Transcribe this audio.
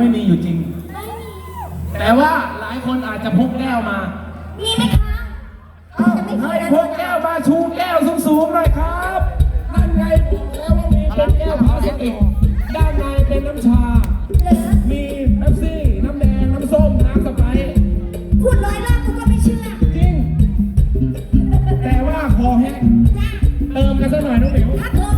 ไม่มีอยู่จริงแต่ว่าหลายคนอาจจะพกแก้วมามีไหมคะเอ้าให้พกแก้วมาชูแก้วสูงๆหน่อยครับนั่นไงบอกแล้วว่ามีเป็นแก้วพลาสติกด้านในเป็นน้ำชา เหลือมีน้ำซี่ น้ำแดง น้ำส้ม น้ำสไปร์พูดร้อยรอบกูก็ไม่เชื่อจริง แต่ว่าคอแห้งจ้าเติมกันสักหน่อยน้องหมิวครับผม